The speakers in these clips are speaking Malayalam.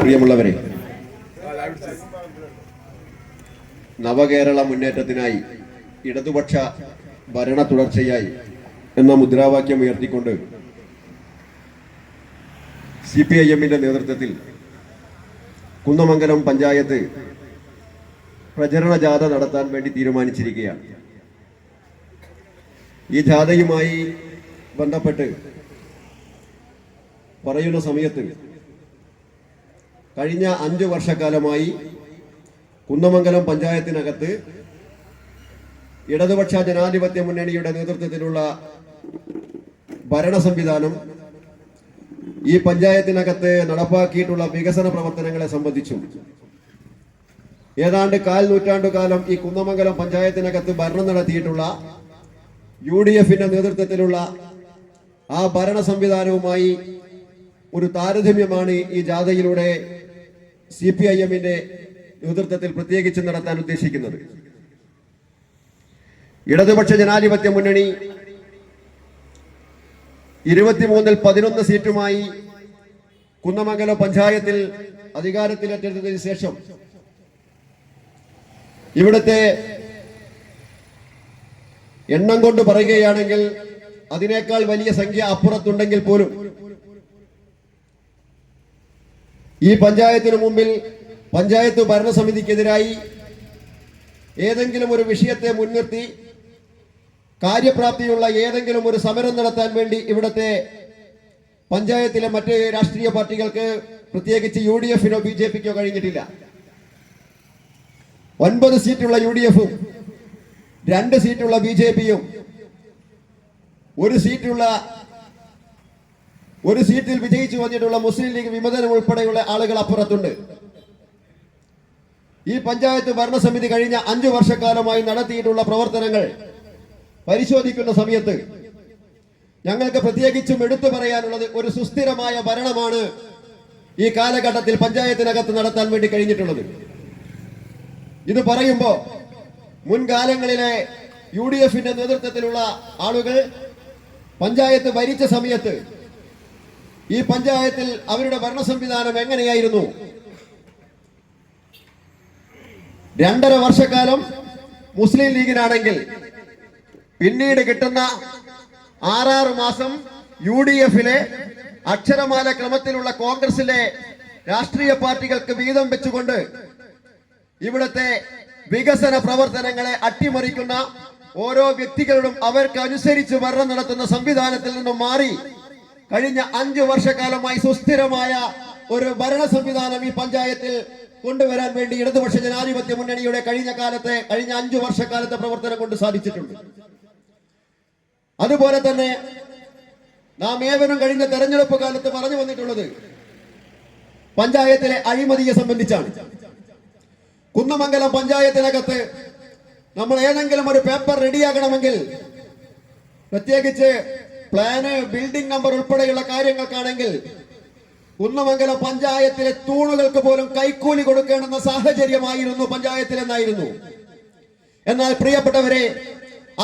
പ്രിയമുള്ളവരെ നവകേരള മുന്നേറ്റത്തിനായി ഇടതുപക്ഷ ഭരണ തുടർച്ചയായി എന്ന മുദ്രാവാക്യം ഉയർത്തിക്കൊണ്ട് സി പി ഐ എമ്മിന്റെ നേതൃത്വത്തിൽ കുന്നമംഗലം പഞ്ചായത്ത് പ്രചരണ ജാഥ നടത്താൻ വേണ്ടി തീരുമാനിച്ചിരിക്കുകയാണ്. ഈ ജാഥയുമായി ബന്ധപ്പെട്ട് പറയുന്ന സമയത്ത് കഴിഞ്ഞ അഞ്ച് വർഷക്കാലമായി കുന്നമംഗലം പഞ്ചായത്തിനകത്ത് ഇടതുപക്ഷ ജനാധിപത്യ മുന്നണിയുടെ നേതൃത്വത്തിലുള്ള ഭരണ സംവിധാനം ഈ പഞ്ചായത്തിനകത്ത് നടപ്പാക്കിയിട്ടുള്ള വികസന പ്രവർത്തനങ്ങളെ സംബന്ധിച്ചും ഏതാണ്ട് കാൽ നൂറ്റാണ്ടുകാലം ഈ കുന്നമംഗലം പഞ്ചായത്തിനകത്ത് ഭരണം നടത്തിയിട്ടുള്ള യു ഡി എഫിന്റെ നേതൃത്വത്തിലുള്ള ആ ഭരണ സംവിധാനവുമായി ഒരു താരതമ്യമാണ് ഈ ജാഥയിലൂടെ സി പി ഐ എമ്മിന്റെ നേതൃത്വത്തിൽ പ്രത്യേകിച്ച് നടത്താൻ ഉദ്ദേശിക്കുന്നത് ഇടതുപക്ഷ ജനാധിപത്യ മുന്നണി ഇരുപത്തിമൂന്നിൽ പതിനൊന്ന് സീറ്റുമായി കുന്നമംഗലം പഞ്ചായത്തിൽ അധികാരത്തിലേറ്റെടുത്തതിന് ശേഷം ഇവിടുത്തെ എണ്ണം കൊണ്ട് പറയുകയാണെങ്കിൽ അതിനേക്കാൾ വലിയ സംഖ്യ അപ്പുറത്തുണ്ടെങ്കിൽ പോലും ഈ പഞ്ചായത്തിന് മുമ്പിൽ പഞ്ചായത്ത് ഭരണസമിതിക്കെതിരായി ഏതെങ്കിലും ഒരു വിഷയത്തെ മുൻനിർത്തി കാര്യപ്രാപ്തിയുള്ള ഏതെങ്കിലും ഒരു സമരം നടത്താൻ വേണ്ടി ഇവിടുത്തെ പഞ്ചായത്തിലെ മറ്റ് രാഷ്ട്രീയ പാർട്ടികൾക്ക് പ്രത്യേകിച്ച് യു ഡി എഫിനോ ബി ജെ പിക്കോ കഴിഞ്ഞിട്ടില്ല. ഒൻപത് സീറ്റുള്ള യു ഡി എഫും രണ്ട് സീറ്റുള്ള ബി ജെ പിയും ഒരു സീറ്റുള്ള ഒരു സീറ്റിൽ വിജയിച്ചു വന്നിട്ടുള്ള മുസ്ലിം ലീഗ് വിമതനം ഉൾപ്പെടെയുള്ള ആളുകൾ അപ്പുറത്തുണ്ട്. ഈ പഞ്ചായത്ത് ഭരണസമിതി കഴിഞ്ഞ അഞ്ചു വർഷക്കാലമായി നടത്തിയിട്ടുള്ള പ്രവർത്തനങ്ങൾ പരിശോധിക്കുന്ന സമയത്ത് ഞങ്ങൾക്ക് പ്രത്യേകിച്ചും എടുത്തു പറയാനുള്ളത് ഒരു സുസ്ഥിരമായ ഭരണമാണ് ഈ കാലഘട്ടത്തിൽ പഞ്ചായത്തിനകത്ത് നടത്താൻ വേണ്ടി കഴിഞ്ഞിട്ടുള്ളത്. ഇത് പറയുമ്പോ മുൻകാലങ്ങളിലെ യു ഡി എഫിന്റെ നേതൃത്വത്തിലുള്ള ആളുകൾ പഞ്ചായത്ത് ഭരിച്ച സമയത്ത് ഈ പഞ്ചായത്തിൽ അവരുടെ ഭരണ സംവിധാനം എങ്ങനെയായിരുന്നു? രണ്ടര വർഷക്കാലം മുസ്ലിം ലീഗിനാണെങ്കിൽ പിന്നീട് കിട്ടുന്ന ആറാറ് മാസം യു ഡി എഫിലെ അക്ഷരമാല ക്രമത്തിലുള്ള കോൺഗ്രസിലെ രാഷ്ട്രീയ പാർട്ടികൾക്ക് വീതം വെച്ചുകൊണ്ട് ഇവിടുത്തെ വികസന പ്രവർത്തനങ്ങളെ അട്ടിമറിക്കുന്ന ഓരോ വ്യക്തികളും അവർക്ക് അനുസരിച്ച് ഭരണം നടത്തുന്ന സംവിധാനത്തിൽ നിന്നും മാറി കഴിഞ്ഞ അഞ്ചു വർഷക്കാലമായി സുസ്ഥിരമായ ഒരു ഭരണ സംവിധാനം ഈ പഞ്ചായത്തിൽ കൊണ്ടുവരാൻ വേണ്ടി ഇടതുപക്ഷ ജനാധിപത്യ മുന്നണിയുടെ കഴിഞ്ഞ കാലത്തെ കഴിഞ്ഞ അഞ്ചു വർഷക്കാലത്തെ പ്രവർത്തനം കൊണ്ട് സാധിച്ചിട്ടുണ്ട്. അതുപോലെ തന്നെ നാം ഏവരും കഴിഞ്ഞ തെരഞ്ഞെടുപ്പ് കാലത്ത് പറഞ്ഞു വന്നിട്ടുള്ളത് പഞ്ചായത്തിലെ അഴിമതിയെ സംബന്ധിച്ചാണ്. കുന്നമംഗലം പഞ്ചായത്തിനകത്ത് നമ്മൾ ഏതെങ്കിലും ഒരു പേപ്പർ റെഡിയാക്കണമെങ്കിൽ പ്രത്യേകിച്ച് പ്ലാന് ബിൽഡിംഗ് നമ്പർ ഉൾപ്പെടെയുള്ള കാര്യങ്ങൾക്കാണെങ്കിൽ കുന്നമംഗലം പഞ്ചായത്തിലെ തൂണുകൾക്ക് പോലും കൈക്കൂലി കൊടുക്കേണ്ടുന്ന സാഹചര്യമായിരുന്നു പഞ്ചായത്തിലെന്നായിരുന്നു. എന്നാൽ പ്രിയപ്പെട്ടവരെ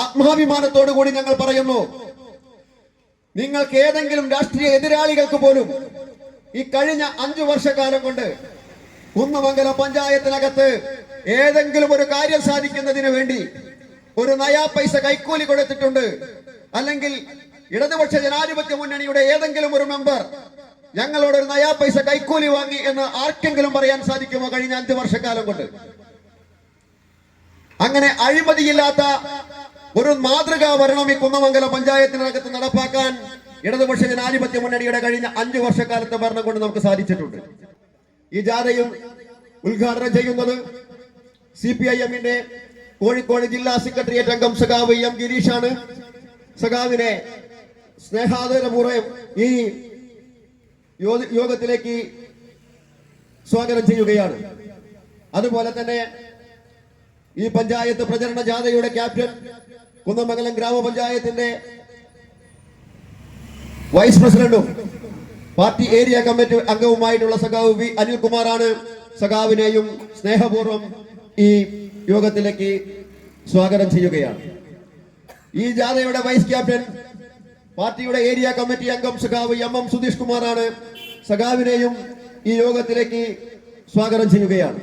ആത്മാഭിമാനത്തോടു കൂടി ഞങ്ങൾ പറയുന്നു നിങ്ങൾക്ക് ഏതെങ്കിലും രാഷ്ട്രീയ എതിരാളികൾക്ക് പോലും ഈ കഴിഞ്ഞ അഞ്ചു വർഷക്കാലം കൊണ്ട് കുന്നമംഗലം പഞ്ചായത്തിനകത്ത് ഏതെങ്കിലും ഒരു കാര്യം സാധിക്കുന്നതിന് വേണ്ടി ഒരു നയാ പൈസ കൈക്കൂലി കൊടുത്തിട്ടുണ്ട്. അല്ലെങ്കിൽ ഇടതുപക്ഷ ജനാധിപത്യ മുന്നണിയുടെ ഏതെങ്കിലും ഒരു മെമ്പർ ഞങ്ങളോട് ഒരു നയാ പൈസ കൈക്കൂലി വാങ്ങി എന്ന് ആർക്കെങ്കിലും പറയാൻ സാധിക്കുമോ കഴിഞ്ഞ അഞ്ചു വർഷക്കാലം കൊണ്ട്? അങ്ങനെ അഴിമതിയില്ലാത്ത ഒരു മാതൃകാ ഭരണം ഈ കുന്നമംഗലം പഞ്ചായത്തിനകത്ത് നടപ്പാക്കാൻ ഇടതുപക്ഷ ജനാധിപത്യ മുന്നണിയുടെ കഴിഞ്ഞ അഞ്ചു വർഷക്കാലത്തെ ഭരണം കൊണ്ട് നമുക്ക് സാധിച്ചിട്ടുണ്ട്. ഈ ജാഥയും ഉദ്ഘാടനം ചെയ്യുന്നത് സി പി ഐ എമ്മിന്റെ കോഴിക്കോട് ജില്ലാ സെക്രട്ടേറിയറ്റ് അംഗം സഖാവ് എം ഗിരീഷാണ്. സഖാവിനെ സ്നേഹാദരപൂർവം ഈ യോഗത്തിലേക്ക് സ്വാഗതം ചെയ്യുകയാണ്. അതുപോലെ തന്നെ ഈ പഞ്ചായത്ത് പ്രചരണ ജാഥയുടെ ക്യാപ്റ്റൻ കുന്നമംഗലം ഗ്രാമപഞ്ചായത്തിന്റെ വൈസ് പ്രസിഡന്റും പാർട്ടി ഏരിയ കമ്മിറ്റി അംഗവുമായിട്ടുള്ള സഖാവ് വി. അനിൽകുമാറാണ് സഖാവിനെയും സ്നേഹപൂർവം ഈ യോഗത്തിലേക്ക് സ്വാഗതം ചെയ്യുകയാണ്. ഈ ജാഥയുടെ വൈസ് ക്യാപ്റ്റൻ പാർട്ടിയുടെ ഏരിയ കമ്മിറ്റി അംഗം സഖാവ് എം എം സുധീഷ് കുമാറാണ് സഖാവിനെയും ഈ യോഗത്തിലേക്ക് സ്വാഗതം ചെയ്യുകയാണ്.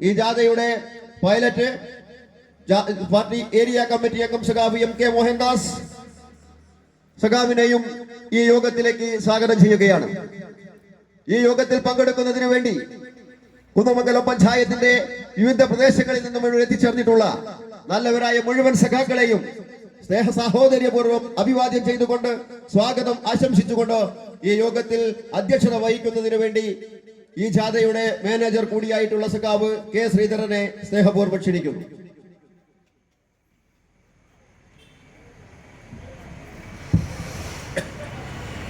ഈ ജാഥയുടെ പൈലറ്റ് പാർട്ടി ഏരിയ കമ്മിറ്റി അംഗം സഖാവ് എം കെ മോഹൻദാസ് സഖാവിനെയും ഈ യോഗത്തിലേക്ക് സ്വാഗതം ചെയ്യുകയാണ്. ഈ യോഗത്തിൽ പങ്കെടുക്കുന്നതിന് വേണ്ടി കുന്നമംഗലം പഞ്ചായത്തിന്റെ വിവിധ പ്രദേശങ്ങളിൽ നിന്നും എത്തിച്ചേർന്നിട്ടുള്ള നല്ലവരായ മുഴുവൻ സഖാക്കളെയും സ്നേഹ സാഹോദര്യപൂർവം അഭിവാദ്യം ചെയ്തുകൊണ്ട് സ്വാഗതം ആശംസിച്ചുകൊണ്ട് ഈ യോഗത്തിൽ അധ്യക്ഷത വഹിക്കുന്നതിന് വേണ്ടി ഈ ജാഥയുടെ മാനേജർ കൂടിയായിട്ടുള്ള സഖാവ് കെ ശ്രീധരനെ സ്നേഹപൂർവം ക്ഷണിക്കുന്നു.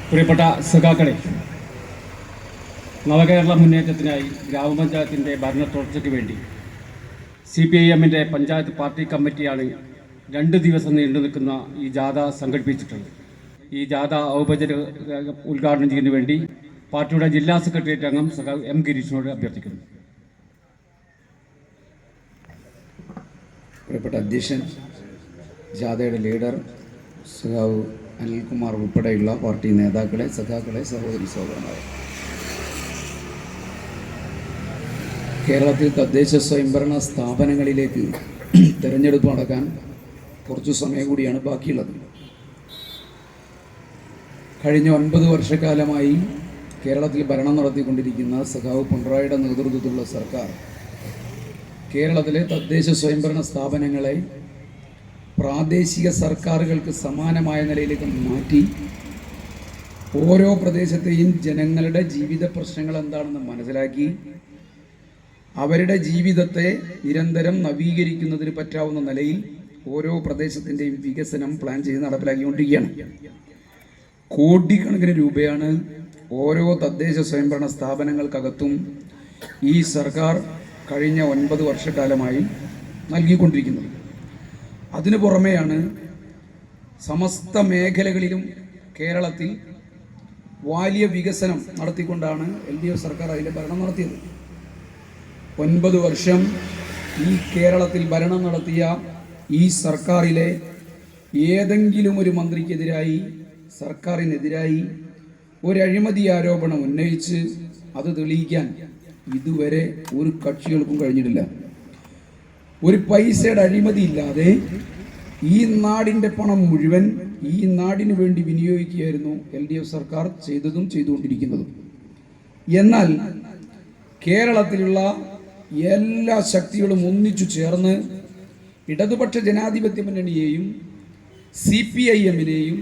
പ്രിയപ്പെട്ട സഖാക്കളെ നവകേരള മുന്നേറ്റത്തിനായി ഗ്രാമപഞ്ചായത്തിന്റെ ഭരണ തുടർച്ചയ്ക്ക് വേണ്ടി സി പി ഐ എമ്മിന്റെ പഞ്ചായത്ത് പാർട്ടി കമ്മിറ്റിയാണ് രണ്ട് ദിവസം നീണ്ടു നിൽക്കുന്ന ഈ ജാഥ സംഘടിപ്പിച്ചിട്ടുണ്ട്. ഈ ജാഥ ഔപചാരിക ഉദ്ഘാടനം ചെയ്യുന്നതിന് വേണ്ടി പാർട്ടിയുടെ ജില്ലാ സെക്രട്ടേറിയറ്റ് അംഗം സഖാവ് എം ഗിരീഷിനോട് അഭ്യർത്ഥിക്കുന്നു. പ്രിയപ്പെട്ട അധ്യക്ഷൻ ജാഥയുടെ ലീഡർ സഖാവ് അനിൽകുമാർ ഉൾപ്പെടെയുള്ള പാർട്ടി നേതാക്കളെ സഖാക്കളെ സഹോദരി സഹോദരന്മാരെ. കേരളത്തിൽ തദ്ദേശ സ്വയംഭരണ സ്ഥാപനങ്ങളിലേക്ക് തെരഞ്ഞെടുപ്പ് നടക്കാൻ കുറച്ചു സമയം കൂടിയാണ് ബാക്കിയുള്ളത്. കഴിഞ്ഞ ഒൻപത് വർഷക്കാലമായി കേരളത്തിൽ ഭരണം നടത്തിക്കൊണ്ടിരിക്കുന്ന സഖാവ് പിണറായിയുടെ നേതൃത്വത്തിലുള്ള സർക്കാർ കേരളത്തിലെ തദ്ദേശ സ്വയംഭരണ സ്ഥാപനങ്ങളെ പ്രാദേശിക സർക്കാരുകൾക്ക് സമാനമായ നിലയിലേക്ക് മാറ്റി ഓരോ പ്രദേശത്തെയും ജനങ്ങളുടെ ജീവിത പ്രശ്നങ്ങൾ എന്താണെന്ന് മനസ്സിലാക്കി അവരുടെ ജീവിതത്തെ നിരന്തരം നവീകരിക്കുന്നതിന് പറ്റാവുന്ന നിലയിൽ ഓരോ പ്രദേശത്തിന്റെയും വികസനം പ്ലാൻ ചെയ്ത് നടപ്പിലാക്കിക്കൊണ്ടിരിക്കുകയാണ്. കോടിക്കണക്കിന് രൂപയാണ് ഓരോ തദ്ദേശ സ്വയംഭരണ സ്ഥാപനങ്ങൾക്കകത്തും ഈ സർക്കാർ കഴിഞ്ഞ ഒൻപത് വർഷക്കാലമായി നൽകിക്കൊണ്ടിരിക്കുന്നത്. അതിനു പുറമെയാണ് സമസ്ത മേഖലകളിലും കേരളത്തിൽ വലിയ വികസനം നടത്തിക്കൊണ്ടാണ് എൽ ഡി എഫ് സർക്കാർ അതിന്റെ ഭരണം നടത്തിയത്. ഒൻപത് വർഷം ഈ കേരളത്തിൽ ഭരണം നടത്തിയ ഈ സർക്കാരിലെ ഏതെങ്കിലും ഒരു മന്ത്രിക്കെതിരായി സർക്കാരിനെതിരായി ഒരു അഴിമതി ആരോപണം ഉന്നയിച്ച് അത് തെളിയിക്കാൻ ഇതുവരെ ഒരു കക്ഷികൾക്കും കഴിഞ്ഞിട്ടില്ല. ഒരു പൈസയുടെ അഴിമതി ഇല്ലാതെ ഈ നാടിന്റെ പണം മുഴുവൻ ഈ നാടിന് വേണ്ടി വിനിയോഗിക്കുകയായിരുന്നു എൽ ഡി എഫ് സർക്കാർ ചെയ്തതും ചെയ്തുകൊണ്ടിരിക്കുന്നതും. എന്നാൽ കേരളത്തിലുള്ള എല്ലാ ശക്തികളും ഒന്നിച്ചു ചേർന്ന് ഇടതുപക്ഷ ജനാധിപത്യ മുന്നണിയെയും സി പി ഐ എമ്മിനെയും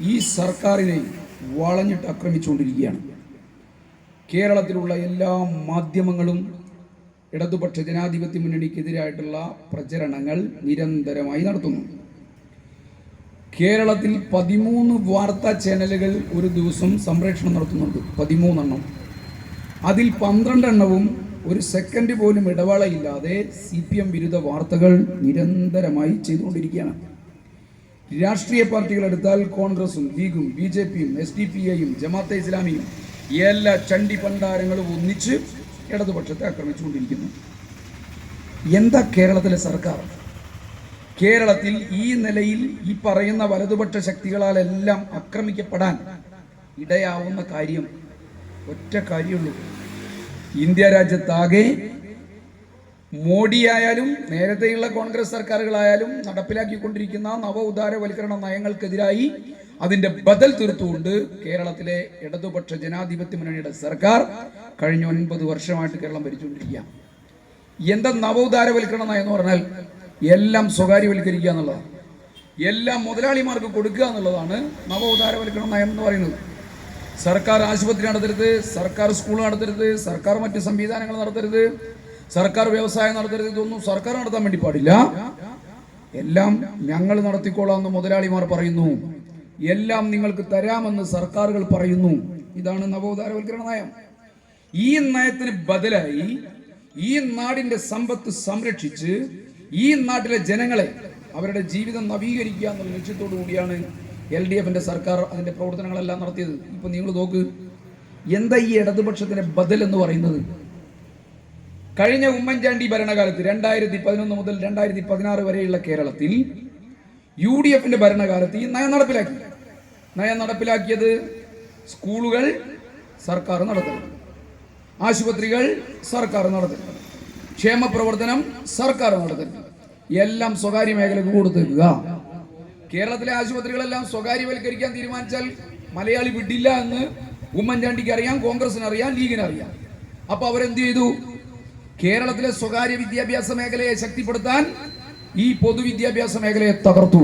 ഈ സർക്കാരിനെയും വളഞ്ഞിട്ട് ആക്രമിച്ചുകൊണ്ടിരിക്കുകയാണ്. കേരളത്തിലുള്ള എല്ലാ മാധ്യമങ്ങളും ഇടതുപക്ഷ ജനാധിപത്യ മുന്നണിക്കെതിരായിട്ടുള്ള പ്രചരണങ്ങൾ നിരന്തരമായി നടത്തുന്നു. കേരളത്തിൽ പതിമൂന്ന് വാർത്താ ചാനലുകൾ ഒരു ദിവസം സംപ്രേഷണം നടത്തുന്നുണ്ട്. പതിമൂന്നെണ്ണം. അതിൽ പന്ത്രണ്ടെണ്ണവും ഒരു സെക്കൻഡ് പോലും ഇടവേളയില്ലാതെ സി പി എം വിരുദ്ധ വാർത്തകൾ നിരന്തരമായി ചെയ്തുകൊണ്ടിരിക്കുകയാണ്. രാഷ്ട്രീയ പാർട്ടികൾ എടുത്താൽ കോൺഗ്രസും ലീഗും ബി ജെ പിയും എസ് ഡി പി ഐയും ജമാഅത്തെ ഇസ്ലാമിയും എല്ലാ ചണ്ടി പണ്ടാരങ്ങളും ഒന്നിച്ച് ഇടതുപക്ഷത്തെ ആക്രമിച്ചുകൊണ്ടിരിക്കുന്നു. എന്താ കേരളത്തിലെ സർക്കാർ? കേരളത്തിൽ ഈ നിലയിൽ ഈ പറയുന്ന വലതുപക്ഷ ശക്തികളാലെല്ലാം ആക്രമിക്കപ്പെടാൻ ഇടയാവുന്ന കാര്യം ഒറ്റ കാര്യമുള്ളൂ ഇന്ത്യ രാജ്യത്താകെ മോഡിയായാലും നേരത്തെയുള്ള കോൺഗ്രസ് സർക്കാരുകളായാലും നടപ്പിലാക്കിക്കൊണ്ടിരിക്കുന്ന നവ ഉദാരവൽക്കരണ നയങ്ങൾക്കെതിരായി അതിന്റെ ബദൽ തീർത്തുകൊണ്ട് കേരളത്തിലെ ഇടതുപക്ഷ ജനാധിപത്യ മുന്നണിയുടെ സർക്കാർ കഴിഞ്ഞ ഒൻപത് വർഷമായിട്ട് കേരളം ഭരിച്ചുകൊണ്ടിരിക്കുക. എന്താ നവ ഉദാരവൽക്കരണ നയം എന്ന് പറഞ്ഞാൽ എല്ലാം സ്വകാര്യവൽക്കരിക്കുക എന്നുള്ളതാണ്. എല്ലാം മുതലാളിമാർക്ക് കൊടുക്കുക എന്നുള്ളതാണ് നവ ഉദാരവൽക്കരണ നയം എന്ന് പറയുന്നത്. സർക്കാർ ആശുപത്രി നടത്തരുത് സർക്കാർ സ്കൂൾ നടത്തരുത് സർക്കാർ മറ്റ് സംവിധാനങ്ങൾ നടത്തരുത് സർക്കാർ വ്യവസായം നടത്തരുത് ഇതൊന്നും സർക്കാർ നടത്താൻ വേണ്ടി പാടില്ല. എല്ലാം ഞങ്ങൾ നടത്തിക്കോളാം എന്ന് മുതലാളിമാർ പറയുന്നു. എല്ലാം നിങ്ങൾക്ക് തരാമെന്ന് സർക്കാരുകൾ പറയുന്നു. ഇതാണ് നവോദാരവൽക്കരണ നയം. ഈ നയത്തിന് ബദലായി ഈ നാടിന്റെ സമ്പത്ത് സംരക്ഷിച്ച് ഈ നാട്ടിലെ ജനങ്ങളെ അവരുടെ ജീവിതം നവീകരിക്കുക എന്നുള്ള ലക്ഷ്യത്തോടു കൂടിയാണ് എൽ ഡി എഫിന്റെ സർക്കാർ അതിന്റെ പ്രവർത്തനങ്ങളെല്ലാം നടത്തിയത്. ഇപ്പം നിങ്ങൾ നോക്ക് എന്താ ഈ ഇടതുപക്ഷത്തിന്റെ ബദൽ എന്ന് പറയുന്നത്? കഴിഞ്ഞ ഉമ്മൻചാണ്ടി ഭരണകാലത്ത് രണ്ടായിരത്തി പതിനൊന്ന് മുതൽ രണ്ടായിരത്തി പതിനാറ് വരെയുള്ള കേരളത്തിൽ യു ഡി എഫിന്റെ ഭരണകാലത്ത് ഈ നയം നടപ്പിലാക്കി. നയം നടപ്പിലാക്കിയത് സ്കൂളുകൾ സർക്കാർ നടത്തണം ആശുപത്രികൾ സർക്കാർ നടത്തണം ക്ഷേമ പ്രവർത്തനം സർക്കാർ നടത്തണം എല്ലാം സ്വകാര്യ മേഖലക്ക് കൊടുത്തേക്കുക. കേരളത്തിലെ ആശുപത്രികളെല്ലാം സ്വകാര്യവൽക്കരിക്കാൻ തീരുമാനിച്ചാൽ മലയാളി വിടില്ല എന്ന് ഉമ്മൻചാണ്ടിക്ക് അറിയാം കോൺഗ്രസിന് അറിയാം ലീഗിന് അറിയാം. അപ്പൊ അവരെന്ത് ചെയ്തു? കേരളത്തിലെ സ്വകാര്യ വിദ്യാഭ്യാസ മേഖലയെ ശക്തിപ്പെടുത്താൻ ഈ പൊതുവിദ്യാഭ്യാസ മേഖലയെ തകർത്തു.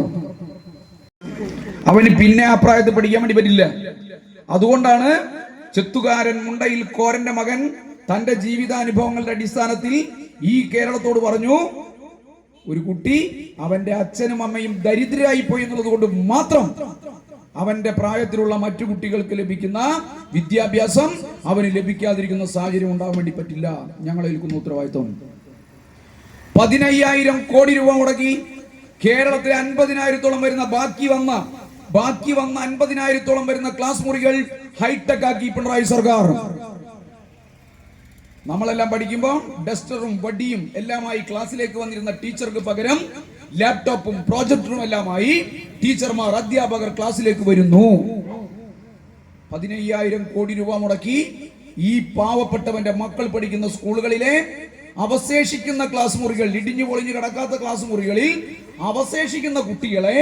അവന് പിന്നെ ആ പഠിക്കാൻ വേണ്ടി പറ്റില്ല. അതുകൊണ്ടാണ് ചെത്തുകാരൻ മുണ്ടയിൽ കോരന്റെ മകൻ തന്റെ ജീവിതാനുഭവങ്ങളുടെ അടിസ്ഥാനത്തിൽ ഈ കേരളത്തോട് പറഞ്ഞു ഒരു കുട്ടി അവന്റെ അച്ഛനും അമ്മയും ദരിദ്രരായി പോയി എന്നുള്ളത് കൊണ്ട് മാത്രം അവന്റെ പ്രായത്തിലുള്ള മറ്റു കുട്ടികൾക്ക് ലഭിക്കുന്ന വിദ്യാഭ്യാസം അവന് ലഭിക്കാതിരിക്കുന്ന സാഹചര്യം ഉണ്ടാകാൻ വേണ്ടി പറ്റില്ല. ഞങ്ങൾ ഏൽക്കുന്ന ഉത്തരവാദിത്വം. പതിനയ്യായിരം കോടി രൂപ മുടക്കി കേരളത്തിലെ അൻപതിനായിരത്തോളം വരുന്ന ബാക്കി വന്ന ബാക്കി വന്ന അൻപതിനായിരത്തോളം വരുന്ന ക്ലാസ് മുറികൾ ഹൈടെക് ആക്കി പിണറായി സർക്കാർ. നമ്മളെല്ലാം പഠിക്കുമ്പോൾ ഡസ്റ്ററും വടിയും എല്ലാമായി ക്ലാസ്സിലേക്ക് വന്നിരുന്ന ടീച്ചർക്ക് പകരം ലാപ്ടോപ്പും പ്രോജക്ടറും എല്ലാമായി ടീച്ചർമാർ അധ്യാപകർ ക്ലാസ്സിലേക്ക് വരുന്നു. പതിനയ്യായിരം കോടി രൂപ മുടക്കി ഈ പാവപ്പെട്ടവന്റെ മക്കൾ പഠിക്കുന്ന സ്കൂളുകളിലെ അവശേഷിക്കുന്ന ക്ലാസ് മുറികൾ ഇടിഞ്ഞു പൊളിഞ്ഞു കിടക്കാത്ത ക്ലാസ് മുറികളിൽ അവശേഷിക്കുന്ന കുട്ടികളെ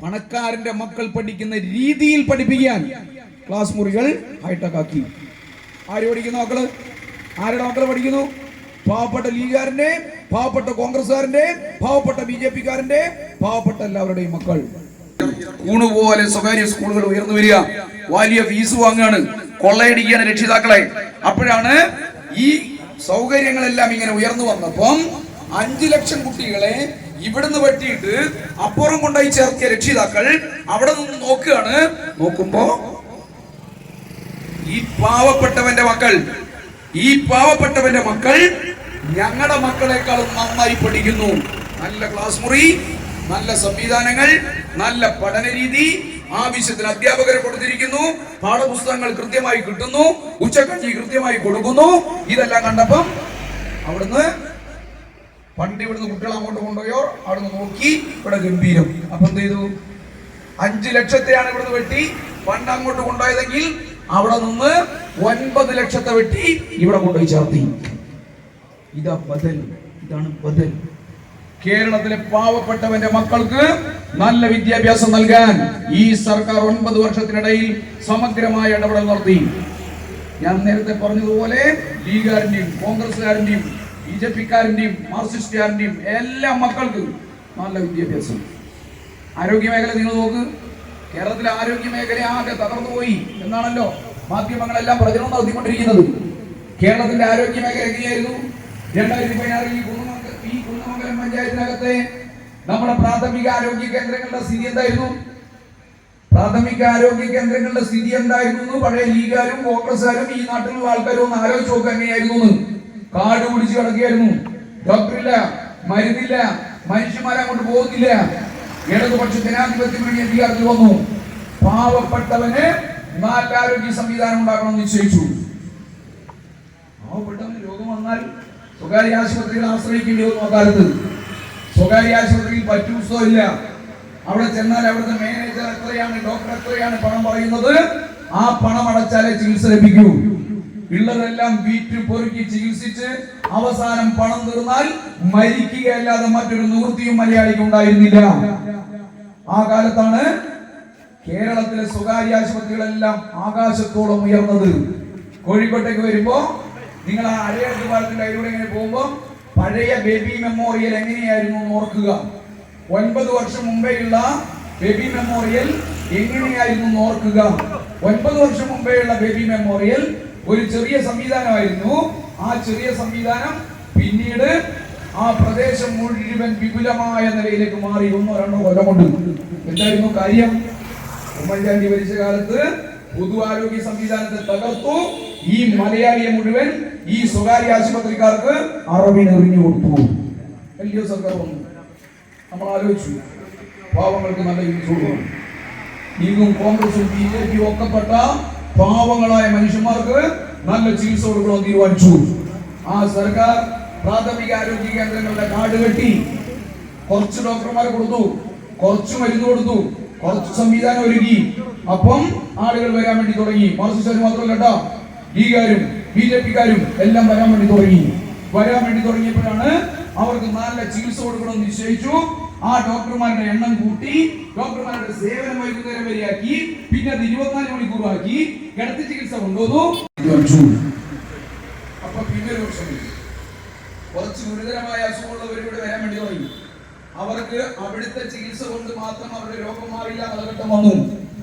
പണക്കാരന്റെ മക്കൾ പഠിക്കുന്ന രീതിയിൽ പഠിപ്പിക്കാൻ ക്ലാസ് മുറികൾ ഹൈടെക് ആക്കി ആര് പഠിക്കുന്ന മക്കൾ? ആരുടെ മക്കൾ പഠിക്കുന്നു? പാവപ്പെട്ട ലീഗുകാരന്റെ പാവപ്പെട്ട കോൺഗ്രസ്സുകാരന്റെ പാവപ്പെട്ട ബി ജെ പിക്കാരന്റെ പാവപ്പെട്ട എല്ലാവരുടെയും മക്കൾ. കൂണുപോലെ സ്വകാര്യ സ്കൂളുകൾ ഉയർന്നു വരിക. വലിയ ഫീസ് വാങ്ങുകയാണ്. കൊള്ളയടിക്കുകയാണ് രക്ഷിതാക്കളെ. അപ്പോഴാണ് ഈ സൗകര്യങ്ങളെല്ലാം ഇങ്ങനെ ഉയർന്നു വന്നപ്പം അഞ്ചു ലക്ഷം കുട്ടികളെ ഇവിടുന്ന് വെട്ടിയിട്ട് അപ്പുറം കൊണ്ടുപോയി ചേർത്തിയ രക്ഷിതാക്കൾ അവിടെ നിന്ന് നോക്കുകയാണ്. നോക്കുമ്പോ ഈ പാവപ്പെട്ടവന്റെ മക്കൾ ഈ പാവപ്പെട്ടവന്റെ മക്കൾ ഞങ്ങളുടെ മക്കളെക്കാളും നന്നായി പഠിക്കുന്നു. നല്ല ക്ലാസ് മുറി നല്ല സംവിധാനങ്ങൾ നല്ല പഠന രീതി ആവശ്യത്തിന് അധ്യാപകരെ കൊടുത്തിരിക്കുന്നു. പാഠപുസ്തകങ്ങൾ കൃത്യമായി കിട്ടുന്നു. ഉച്ചക്കഞ്ഞി കൃത്യമായി കൊടുക്കുന്നു. ഇതെല്ലാം കണ്ടപ്പം അവിടുന്ന് പണ്ട് ഇവിടുന്ന് കുട്ടികൾ അങ്ങോട്ട് കൊണ്ടുപോയോ? അവിടുന്ന് നോക്കി. ഇവിടെ ഗംഭീരം. അപ്പൊ എന്ത് ചെയ്തു? അഞ്ചു ലക്ഷത്തെയാണ് ഇവിടുന്ന് വെട്ടി. പണ്ട് അങ്ങോട്ട് കൊണ്ടുപോയതെങ്കിൽ അവിടെ നിന്ന് ഒൻപത് ലക്ഷത്തെ വെട്ടി ഇവിടെ കൊണ്ടുപോയി ചേർത്തി. ഇതാ ബദൽ. ഇതാണ് ബദൽ. കേരളത്തിലെ പാവപ്പെട്ടവന്റെ മക്കൾക്ക് നല്ല വിദ്യാഭ്യാസം നൽകാൻ ഈ സർക്കാർ ഒൻപത് വർഷത്തിനിടയിൽ സമഗ്രമായ ഇടപെടൽ നടത്തി. ഞാൻ നേരത്തെ പറഞ്ഞതുപോലെ ലീഗുകാരന്റെയും കോൺഗ്രസ്സുകാരന്റെയും ബി ജെ പിക്കാരന്റെയും മാർസിസ്റ്റുകാരന്റെയും എല്ലാ മക്കൾക്ക് നല്ല വിദ്യാഭ്യാസം. ആരോഗ്യ മേഖല നിങ്ങൾ നോക്ക്. കേരളത്തിലെ ആരോഗ്യ മേഖല ആകെ തകർന്നു പോയി എന്നാണല്ലോ മാധ്യമങ്ങളെല്ലാം പ്രചരണം നടത്തിക്കൊണ്ടിരിക്കുന്നത്. കേരളത്തിന്റെ ആരോഗ്യ മേഖല എങ്ങനെയായിരുന്നു? രണ്ടായിരത്തി പതിനാറിൽ ഈ കുന്നമംഗ ഈ കുന്നമംഗലം പഞ്ചായത്തിനകത്തെ നമ്മുടെ പ്രാഥമിക ആരോഗ്യ കേന്ദ്രങ്ങളുടെ സ്ഥിതി എന്തായിരുന്നു? പ്രാഥമിക ആരോഗ്യ കേന്ദ്രങ്ങളുടെ സ്ഥിതി എന്തായിരുന്നു? എന്ന് പഴയ ലീഗാരും കോൺഗ്രസ്സുകാരും ഈ നാട്ടിലുള്ള ആൾക്കാരും ഒന്ന് ആലോചിച്ച് നോക്കുക എങ്ങനെയായിരുന്നു കാട് പിടിച്ച് കിടക്കുകയായിരുന്നു. ഡോക്ടറില്ല മരുന്നില്ല മനുഷ്യന്മാരെ അങ്ങോട്ട് പോകുന്നില്ല. ഇടതുപക്ഷ ജനാധിപത്യ മുന്നണി അധികാരത്തിൽ വന്നു. പാവപ്പെട്ടവന് മാറ്റാരോഗ്യ സംവിധാനം ഉണ്ടാക്കണമെന്ന് നിശ്ചയിച്ചു. പാവപ്പെട്ടവന് രോഗം വന്നാൽ സ്വകാര്യ ആശുപത്രികൾ ആശ്രയിക്കേണ്ടി വന്നു അക്കാലത്ത് സ്വകാര്യ ആശുപത്രിയിൽ പറ്റൂസോ ഇല്ല. അവിടെ ചെന്നാൽ അവിടുത്തെ മാനേജർ എത്രയാണ് ഡോക്ടർ എത്രയാണ് പണം പറയുന്നത്? ആ പണം അടച്ചാലേ ചികിത്സ ലഭിക്കൂ. ഉള്ളതെല്ലാം വീറ്റ് പൊറുക്കി ചികിത്സിച്ച് അവസാനം പണം തീർന്നാൽ മരിക്കുകയല്ലാതെ മറ്റൊരു നിവൃത്തിയും മലയാളിക്ക് ഉണ്ടായിരുന്നില്ല. ആ കാലത്താണ് കേരളത്തിലെ സ്വകാര്യ ആശുപത്രികളെല്ലാം ആകാശത്തോളം ഉയർന്നത്. കോഴിക്കോട്ടേക്ക് വരുമ്പോ നിങ്ങൾ ആ അരയാട്ട് പാലത്തിന്റെ അതിലൂടെ ഇങ്ങനെ പോകുമ്പോ പഴയ ബേബി മെമ്മോറിയൽ എങ്ങനെയായിരുന്നു ഓർക്കുക. ഒൻപത് വർഷം മുമ്പേയുള്ള ബേബി മെമ്മോറിയൽ എങ്ങനെയായിരുന്നു ഓർക്കുക. ഒൻപത് വർഷം മുമ്പേയുള്ള ബേബി മെമ്മോറിയൽ ഒരു ചെറിയ സംവിധാനമായിരുന്നു. ആ ചെറിയ സംവിധാനം പിന്നീട് ആ പ്രദേശം മുഴുവൻ വിപുലമായ നിലയിലേക്ക് മാറി. ഒന്നോ രണ്ടോ കൊല്ലം കൊണ്ട്. എന്തായിരുന്നു കാര്യം? ഉമ്മൻചാണ്ടി ഭരിച്ച കാലത്ത് പൊതു ആരോഗ്യ സംവിധാനത്തെ തകർത്തു. ഈ മലയാളിയെ മുഴുവൻ ഈ സ്വകാര്യ ആശുപത്രിക്കാർക്ക് അറബിന് എറിഞ്ഞു കൊടുത്തു. വലിയ സർക്കാർ വന്നു. നമ്മൾ ആലോചിച്ചു. പാവങ്ങൾക്ക് നല്ല യൂസ് കൊടുക്കണം. ലീഗും കോൺഗ്രസും ബി ജെ പിയും ഒക്കെപ്പെട്ട പാവങ്ങളായ മനുഷ്യന്മാർക്ക് നല്ല ചികിത്സ കൊടുക്കണമെന്ന് തീരുമാനിച്ചു ആ സർക്കാർ പ്രാഥമിക ആരോഗ്യ കേന്ദ്രങ്ങളുടെ കാർഡ് കെട്ടി കുറച്ച് ഡോക്ടർമാരെ കൊടുത്തു കുറച്ച് മരുന്ന് കൊടുത്തു കുറച്ച് സംവിധാനം ഒരുക്കി. അപ്പം ആളുകൾ വരാൻ വേണ്ടി തുടങ്ങി. മാർസിസ്റ്റുകാർ മാത്രമല്ല കേട്ടോ ലീഗുകാരും ബി ജെ പിക്കാരും എല്ലാം വരാൻ വേണ്ടി തുടങ്ങി. വരാൻ വേണ്ടി തുടങ്ങിയപ്പോഴാണ് അവർക്ക് നല്ല ചികിത്സ കൊടുക്കണമെന്ന് നിശ്ചയിച്ചു. ആ ഡോക്ടർമാരുടെ എണ്ണം കൂട്ടി ഡോക്ടർമാരുടെ സേവനം വൈകുന്നേരം വരെയാക്കി പിന്നെ അത് ഇരുപത്തിനാല് മണിക്കൂറാക്കി. കിടത്തി ചികിത്സ കൊണ്ടുവന്നു. അപ്പൊ പിന്നെ ഒരു കുറച്ച് ഗുരുതരമായ അസുഖമുള്ളവർ ഇവിടെ വരാൻ വേണ്ടി തുടങ്ങി. അവർക്ക് അവിടുത്തെ ചികിത്സ കൊണ്ട് മാത്രം അവരുടെ രോഗം മാറില്ല കാലഘട്ടം വന്നു.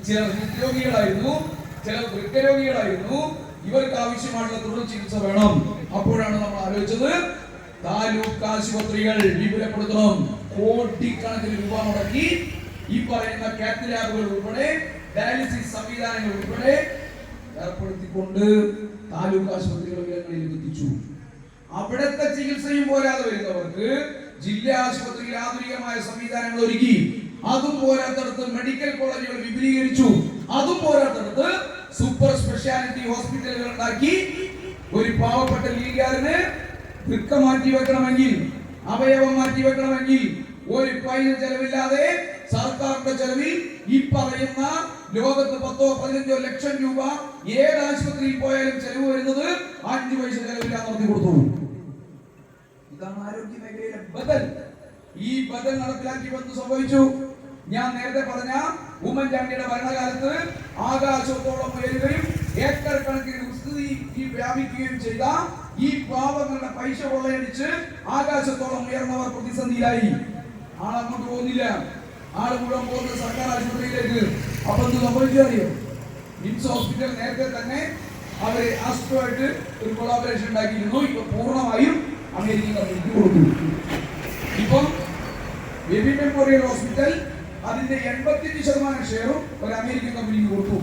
ചില ഹൃദ്രോഗികളായിരുന്നു ചില വൃക്കരോഗികളായിരുന്നു ഇവർക്ക് ആവശ്യമായിട്ടുള്ള തുടർ ചികിത്സ വേണം. അപ്പോഴാണ് നമ്മൾ ആലോചിച്ചത് താലൂക്ക് ആശുപത്രികൾ വിപുലപ്പെടുത്തണം. കോടിക്കണക്കിന് രൂപ മുടക്കി ഈ പറയുന്ന കാത്ത് ലാബുകൾ ഉൾപ്പെടെ ഡയാലിസിസ് സംവിധാനങ്ങൾ ഉൾപ്പെടെ ഏർപ്പെടുത്തിക്കൊണ്ട് താലൂക്ക് ആശുപത്രികളിൽ എത്തിച്ചു. അവിടുത്തെ ചികിത്സയും പോരാതെ വരുന്നവർക്ക് ജില്ലാ ആശുപത്രിയിൽ ആധുനികമായ സംവിധാനങ്ങൾ ഒരുക്കി. അതും പോരാത്തടത്ത് മെഡിക്കൽ കോളേജുകൾ വിപുലീകരിച്ചു. അതും പോരാത്തടത്ത് സൂപ്പർ സ്പെഷ്യാലിറ്റി ഹോസ്പിറ്റലുകൾ ഉണ്ടാക്കി. ഒരു പാവപ്പെട്ട ലീഗുകാരന് വൃക്ക മാറ്റി വെക്കണമെങ്കിൽ അവയവം മാറ്റി വെക്കണമെങ്കിൽ ഒരു പൈസ ചെലവില്ലാതെ സർക്കാരിന്റെ ചെലവിൽ ഈ പറയുന്ന ലോകത്ത് പത്തോ പതിനഞ്ചോ ലക്ഷം രൂപ ഏത് ആശുപത്രിയിൽ പോയാലും ചെലവ് വരുന്നത് അഞ്ചു പൈസ ചെലവില്ലാതെ നടത്തി കൊടുത്തു. ഇതാണ് ആരോഗ്യ മേഖലയിലെ ബദൽ. ഈ ബദൽ നടപ്പിലാക്കി വന്ന് സംഭവിച്ചു. ഞാൻ നേരത്തെ പറഞ്ഞ ഉമ്മൻചാണ്ടിയുടെ ഭരണകാലത്ത് ആകാശത്തോളം ഉയരുകയും ഏക്കർ കണക്കിന് ഈ വ്യാപിക്കുകയും ചെയ്ത ഈ പാവങ്ങളുടെ പൈസ കൊള്ളയടിച്ച് ആകാശത്തോളം ഉയർന്നവർ പ്രതിസന്ധിയിലായി. ആളങ്ങോട്ട് പോകുന്നില്ല. ആൾ മുഴുവൻ പോകുന്നത് സർക്കാർ ആശുപത്രിയിലേക്ക്. അപ്പൊ എന്ത് സംഭവിച്ചു അറിയോ മിംസ് ഹോസ്പിറ്റൽ നേരത്തെ തന്നെ അവർ ആസ്ട്രോയിട്ട് ഒരു കൊളാബറേഷൻ ഉണ്ടാക്കിയിരുന്നു. ഇപ്പൊ പൂർണമായും അമേരിക്കൻ കമ്പനിക്ക് കൊടുത്തു. ഇപ്പം ബേബി മെമ്മോറിയൽ ഹോസ്പിറ്റൽ അതിന്റെ എൺപത്തിയഞ്ച് ശതമാനം ഷെയറും ഒരു അമേരിക്കൻ കമ്പനിക്ക് കൊടുത്തു.